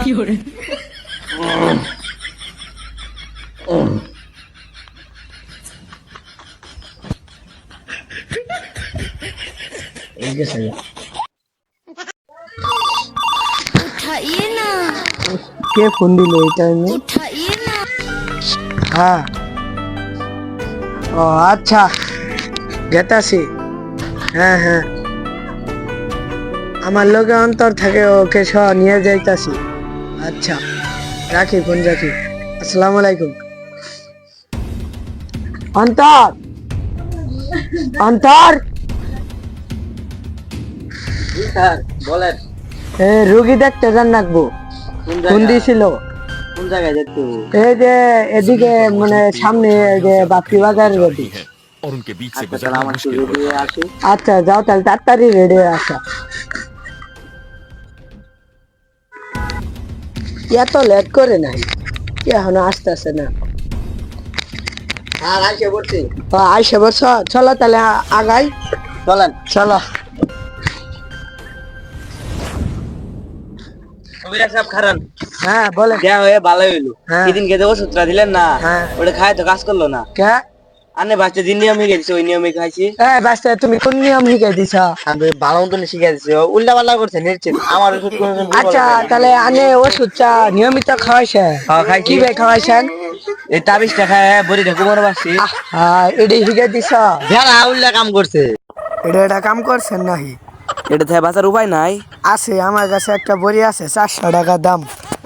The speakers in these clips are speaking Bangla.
有人。सही है उठाइए ना के फ़ोन दिले टाइम उठाइए ना हाँ ओ अच्छा गता से हाँ हाँ আমার লোকে অন্তর থাকে ওকে সহ নিয়ে যাইতাছি আচ্ছা রাখি ফোন রাখি আসসালামু আলাইকুম অন্তর অন্তর স্যার বলেন এ রুগী দেখতে যান রাখবো কোন ফোন জায়গায় দিছিল কোন জায়গায় যেতে হবে? এই যে এদিকে মানে সামনে এই যে বাপি বাজার গতি और उनके बीच से আচ্ছা তাহলে गुजरना আমার একটু मुश्किल हो রেডি হয়ে আসি আচ্ছা যাও তাহলে তাড়াতাড়ি রেডি এত লেট করে নাই। এখনও আসতেছে না। আর আইসে পড়ছি। আইসে বস চলো তাহলে আগাই। চলেন। চলো। হ্যাঁ বলে হয়ে ভালো হইল। হ্যাঁ। সেদিন খেতে ওষুধটা দিলেন না। হ্যাঁ। ওটা খায় তো কাজ করল না। আনে বাচ্চা যে নিয়ম ওই নিয়মে খাইছি। বাস্তা তুমি কোন নিয়ম দিছ? আমি ভালো মতন শিখে দিছি উল্টা পাল্টা করছে নিশ্চিত। আমার ওষুধ আচ্ছা। তাহলে আনে ওষুধটা নিয়মিত খাওয়াইছে হ্যাঁ, খাইছি। কি ভাই খাওয়াইছেন? এই তাবিজটা খায় বড়ি ঢাকু মরে হ্যাঁ এডি শিখে দিছ? যারা উল্টা কাম করছে। এটা এটা কাম করছেন নাকি? এটা থেকে বাঁচার উপায় নাই। আছে আমার কাছে একটা বড়ি আছে চারশো টাকা দাম।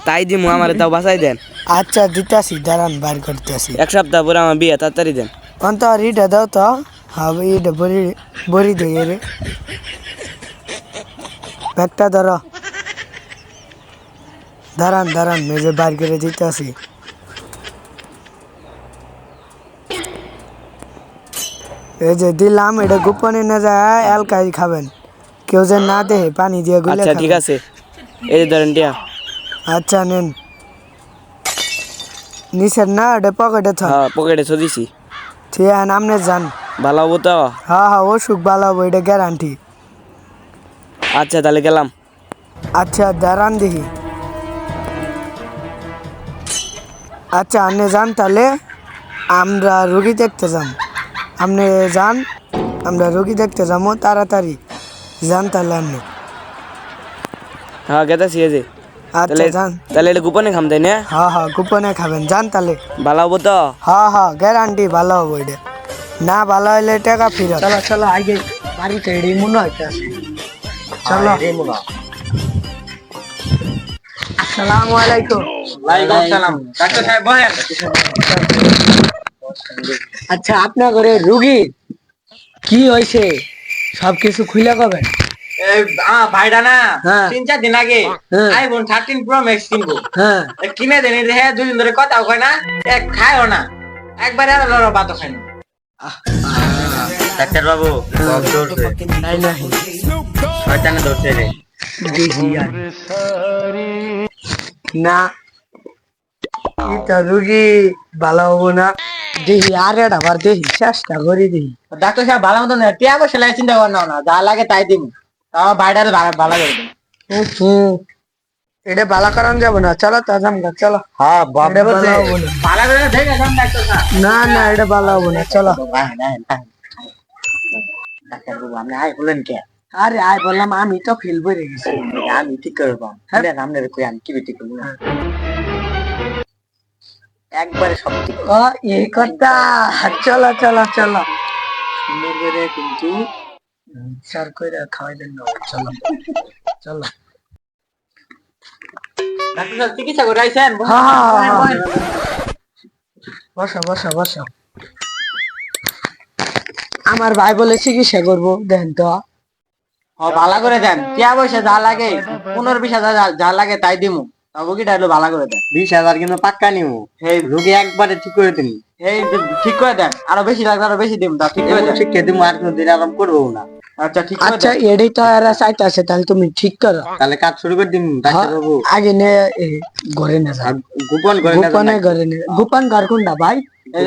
তাই দিমু আমার তাও বাঁচাই দেন। আচ্ছা দিতাছি দাঁড়ান বার করতেছি। এক সপ্তাহ পরে আমার বিয়ে তাড়াতাড়ি দেন। দাও তো হ্যাঁ ইটা বড়ি বড়ি দিয়ে রে ব্যাগটা ধরো দাঁড়ান দাঁড়ান মেজে বার করে দিতেছি এই যে দিলাম এটা গোপনে না যায় এলকাই খাবেন কেউ যে না দেহে পানি দিয়ে গুলে আচ্ছা ঠিক আছে এই ধরেন টিয়া আচ্ছা নেন নিচের না এটা পকেটে হ্যাঁ পকেটে দিছি ঠিক আছে নামনে যান ভালো হব তো? হ্যাঁ হ্যাঁ অসুখ ভালো হব এটা গ্যারান্টি আচ্ছা তাহলে গেলাম। আচ্ছা দাঁড়ান দেখি। আচ্ছা আপনি যান তাহলে আমরা রুগী দেখতে যান আপনি যান আমরা রুগী দেখতে যাব তাড়াতাড়ি। যান তাহলে আপনি। হ্যাঁ গেতাছি এই যে আচ্ছা তাহলে যান তাহলে এটা গোপনে খাম তাই না? হ্যাঁ হ্যাঁ গোপনে খাবেন। যান তাহলে। ভালো হব তো? হ্যাঁ হ্যাঁ গ্যারান্টি ভালো হব এটা। না ভালো হলে টাকা ফিরত। চলো চলো আগে বাড়িতে এড়ি মনে হইতেছে চলো। আসসালামু আলাইকুম। ডাক্তার সাহেব বলেন আচ্ছা আপনার ঘরে রুগী? কি হয়েছে সব কিছু খুলে কবেন না হ্যাঁ। তিন চার দিন আগে হ্যাঁ। আইফোন থার্টিন প্রো ম্যাক্স কিনবো। হ্যাঁ। কিনে দেন এই দেখে দুদিন ধরে কথাও কয় না এক খায়ও না। একবারে আর লড়ো বাতো খায় না। ডাক্তার বাবু বক ধরছে। নাই নাই শয়তানে ধরছে রে। না এটা রুগী ভালো হব না। দেখি আর এটা আবার দেখি চেষ্টা করি দেখি ডাক্তার সাহেব ভালো টিয়া বসে লাগে চিন্তা কর না যা লাগে তাই দিন তাও ভাইটার ভালো ভালো করে দিন এটা ভালো করান যাব না। চলো তো জামগা চলো। হ্যাঁ এটা ভালো হব না। ভালো করে দেখে যান ডাক্তার না না এটা ভালো হব না। চলো। ডাক্তার বাবু আপনি আই বলেন কে? আরে আয় বললাম আমি তো ফিল গেছি। আমি ঠিক করব হ্যাঁ। আপনার কই আমি কি ঠিক করব? একবারে সব ঠিক ও এই কথা। চলো চলো চলো। সুন্দর করে কিন্তু স্যার কইরা খাওয়াই দেন না চলো। চলো। ডাক্তার চিকিৎসা করে আইছেন? হ্যাঁ, হ্যাঁ, হ্যাঁ। বসো বসো বসো। আমার ভাই বলে চিকিৎসা করব দেন তো। ও ভালো করে দেন। টিয়া পয়সা যা লাগে পনেরো বিশ হাজার যা- লাগে তাই দিমু। তবু কি ভালো করে দেন? বিশ হাজার কিন্তু পাক্কা নিমু। রোগী একবারে ঠিক করে দিন এই ঠিক করে দেন আরও বেশি লাগবে আরও বেশি দিম তা ঠিক করে দেন। ঠিক করে দিমু আর কোনো দিন আরাম করব না। আচ্ছা ঠিক আচ্ছা এটাই তো এরা চাইতেছে তাহলে তুমি ঠিক করো। তাহলে কাজ শুরু করে দিন হ্যাঁ, আগে নে ঘরে নে যাও। গোপন করে গোপনে ঘরে নে। গোপন ঘর কোনটা ভাই?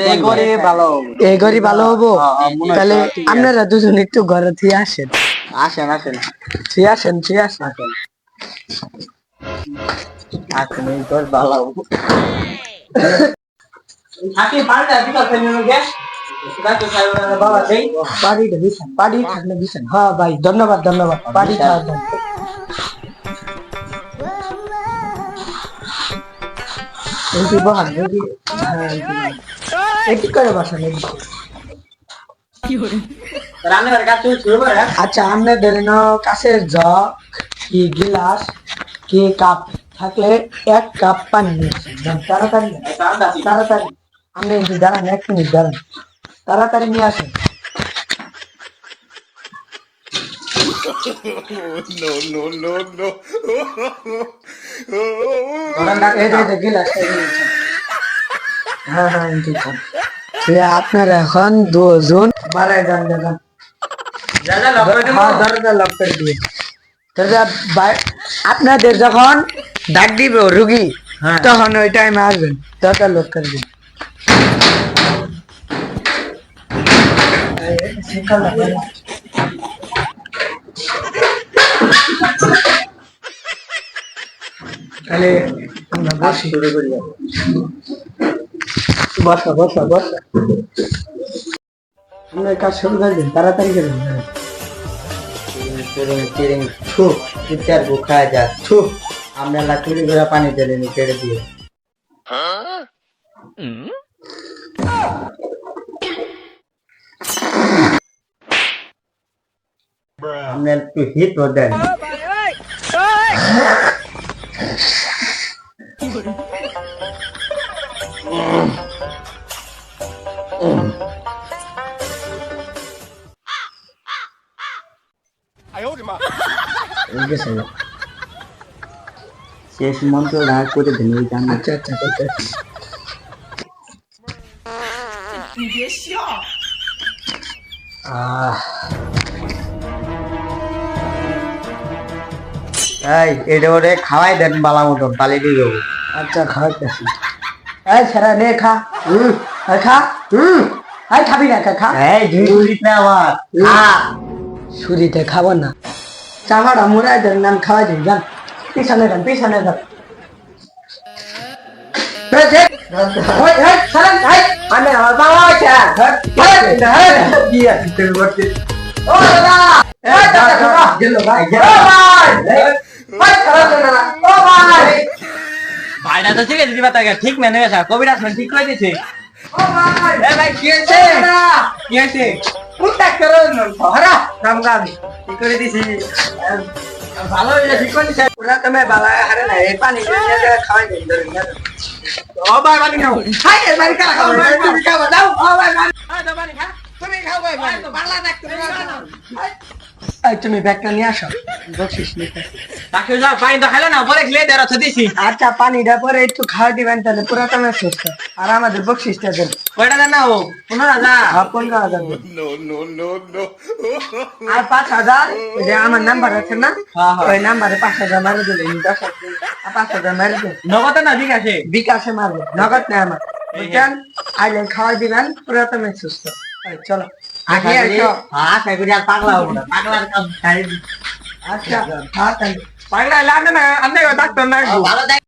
এই করে ভালো এই ঘরই ভালো হব? হ্যাঁ, হ্যাঁ, তাহলে আছে। আপনারা দুজন একটু ঘরে থেকে আসেন। আসেন আসেন। ঠিক আছেন ঠিক আছে আসেন। এই তোর ভালো থাকি পাল্টা বিকাল ফেলে গ্যাস বাবা সেই। বাড়ি থাকলে দিছেন। হ্যাঁ ভাই ধন্যবাদ ধন্যবাদ। বাড়ি বহান এমপি হ্যাঁ করে বসান আচ্ছা আপনাদের ন কাছের জগ কি গিলাস কি কাপ থাকলে এক কাপ পানি নিয়ে তাড়াতাড়ি। তাড়াতাড়ি। আপনি একটু দাঁড়ান এক মিনিট দাঁড়ান। তাড়াতাড়ি নিয়ে আসেন। এই এই এই হ্যাঁ হ্যাঁ এই আপনারা এখন দুজন যান হ্যাঁ আপনাদের যখন ডাক দিব রুগী হ্যাঁ। তখন ওই টাইমে আসবেন। দরজা লক করে দিন। তাহলে আমরা বসি। শুরু করি বসা বসা বসা। আমরা কাজ শুরু করে দিন তাড়াতাড়ি করে দিন চিরিং যা আমরা লা চুরি করে পানি নি কেড়ে দিয়ে আমরা একটু হিট দেন শেষ মন্ত্র রাগ করে দিন ওই গান আচ্ছা আচ্ছা আচ্ছা আহ এই এটা ওরে খাওয়াই দেন বালা মতন পালি দিয়ে দেবো আচ্ছা খাওয়াইতেছি এই সারা নে খা হুম খা হুম এই খাবি না খা এই দুই না আমার খা ছুরিতে খাব না চামাটা মুড়াই দেন নাম খাওয়াই দিন যান পিছনে যান পিছনে যান আমি আমার বাবা আছে, দিয়ে দিতে ও দাদা, এই দাদা, দাদা, গেলো ভাই, গেলো ভাই, এই, ভাই, খারাপ না, না, ও ভাই, ভাইটা তো ঠিক আছে দিবা তাকে। ঠিক মেনে গেছে কবিরাজ মানে ঠিক করে দিছে? ও ভাই, এ ভাই কি হয়েছে কি হয়েছে উল্টা করো হরা, রামগামি। ঠিক করে দিছি। ভালো হয়েছে ঠিক করে দিছে। ওরা তুমি বাবা হারে না, এই পানি খাওয়াই ধরে নিয়ে ও ভাই মানে খাও। হাই, এই বাড়ি কারা ভাই, তুমি খাব, দাও, ও ভাই, ভাই। তুমি খাও ভাই পারলা না তুমি তুমি ব্যাগটা নিয়ে আসো। বকশিস নিতে তাকে যাও পানি তো খাইলো না পরে খেলে দেড় তো দিছি। আচ্ছা পানিটা পরে একটু খাওয়া দিবেন তাহলে পুরো তুমি সুস্থ। আর আমাদের বকশিসটা দেন। কয়টা দেন না ও? পনেরো হাজার। আর পনেরো হাজার আর পাঁচ হাজার? যে আমার নাম্বার আছে না? হ্যাঁ, হ্যাঁ। ওই নাম্বারে পাঁচ হাজার মারে দিলে দশ হাজার। পাঁচ হাজার মারে দিন নগদ না আছে বিকাশে মারবে। নগদ নেই আমার। বুঝছেন? আইলে খাওয়া দিবেন পুরো তুমি সুস্থ। চলো। పాగలా అన్నయ్య డాక్టర్